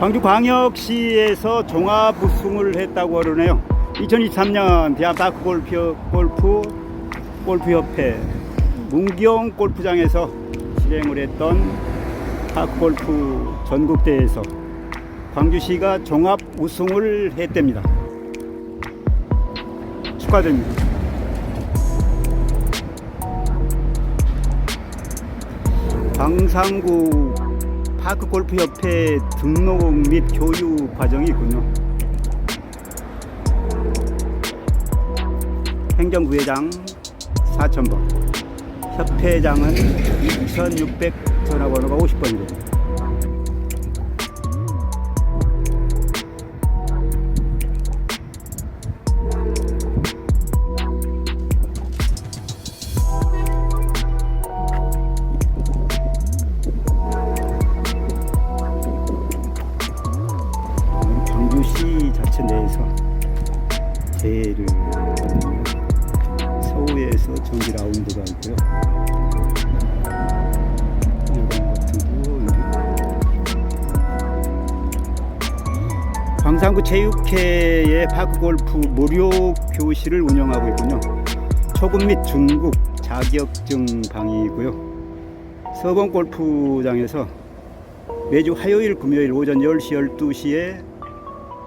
광주광역시에서 종합 우승을 했다고 그러네요. 2023년 대한파크 골프, 골프 골프협회 문경 골프장에서 진행을 했던 파크 골프 전국대회에서 광주시가 종합 우승을 했답니다. 축하드립니다. 광산구 파크 골프 협회 등록 및 교육 과정이 있군요. 행정부회장 4,000번, 협회장은 2,600 전화번호가 50번이거든요. 자체 내에서 대회를 서울에서 정기 라운드가 있고요. 광산구 체육회의 파크 골프 무료 교실을 운영하고 있군요. 초급 및 중급 자격증 강의이고요. 서번 골프장에서 매주 화요일 금요일 오전 10시 12시에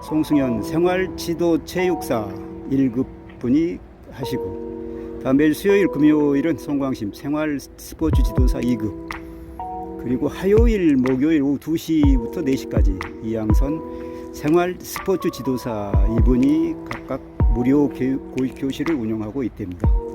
송승현 생활지도체육사 1급 분이 하시고 다음 매일 수요일 금요일은 송광심 생활 스포츠 지도사 2급 그리고 화요일 목요일 오후 2시부터 4시까지 이양선 생활 스포츠 지도사 2분이 각각 무료 교육, 교실을 운영하고 있답니다.